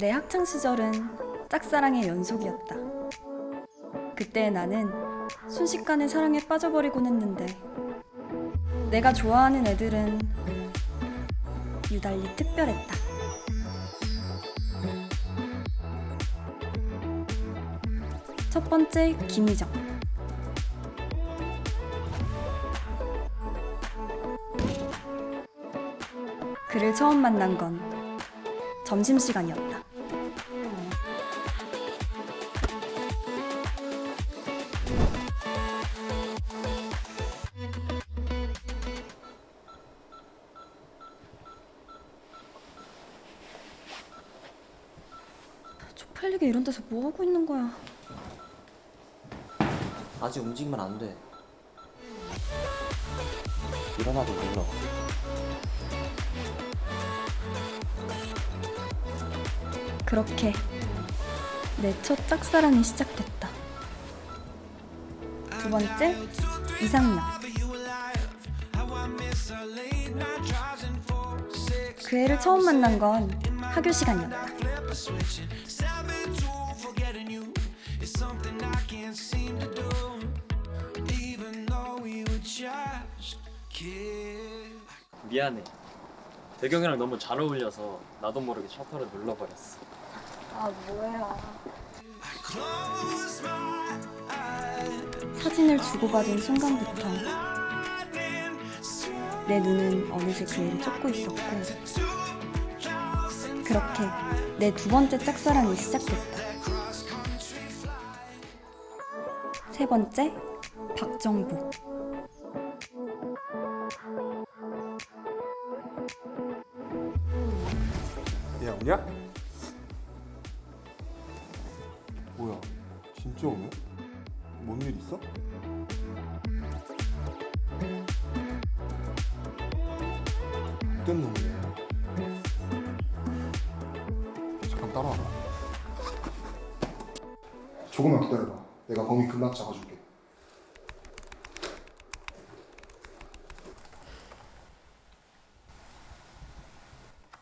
내 학창 시절은 짝사랑의 연속이었다. 그때 나는 순식간에 사랑에 빠져버리곤 했는데 내가 좋아하는 애들은 유달리 특별했다. 첫 번째 김희정. 그를 처음 만난 건 점심시간이었다. 쪽팔리게 이런 데서 뭐 하고 있는 거야? 아직 움직이면 안 돼. 일어나도 몰라. 그렇게 내 첫 짝사랑이 시작됐다. 두 번째, 이상명. 그 애를 처음 만난 건 학교 시간이었다. 미안해. 대경이랑 너무 잘 어울려서 나도 모르게 셔터를 눌러버렸어. 아, 뭐야. 사진을 주고받은 순간부터 내 눈은 어느새 그 애를 쫓고 있었고 그렇게 내 두 번째 짝사랑이 시작됐다. 세 번째, 박정복. 야 오냐? 뭐야 진짜 오냐? 뭔일 있어? 뜬 놈이네 따라와봐 조금만 기다려봐. 내가 범인 금방 잡아줄게.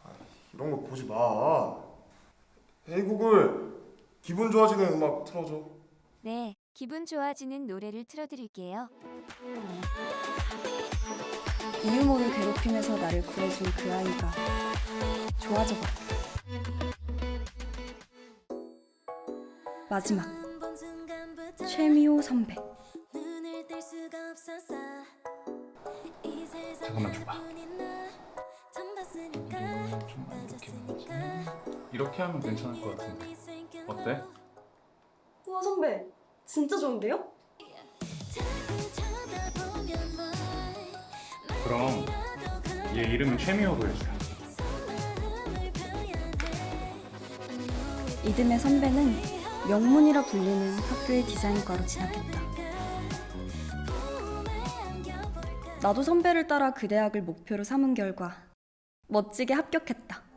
아, 이런 거 보지 마. 헤이 구글. 기분 좋아지는 음악 틀어줘. 네, 기분 좋아지는 노래를 틀어드릴게요. 이유 모를 괴롭힘에서 나를 구해준 그 아이가 좋아져버 마지막 최미호 선배. 잠깐만 줘봐. 이렇게 하면 괜찮을 것 같은데. 어때? 우와 선배, 진짜 좋은데요? 그럼 얘 이름은 최미호로 해주라. 이듬해 선배는 명문이라 불리는 학교의 디자인과로 진학했다. 나도 선배를 따라 그 대학을 목표로 삼은 결과 멋지게 합격했다.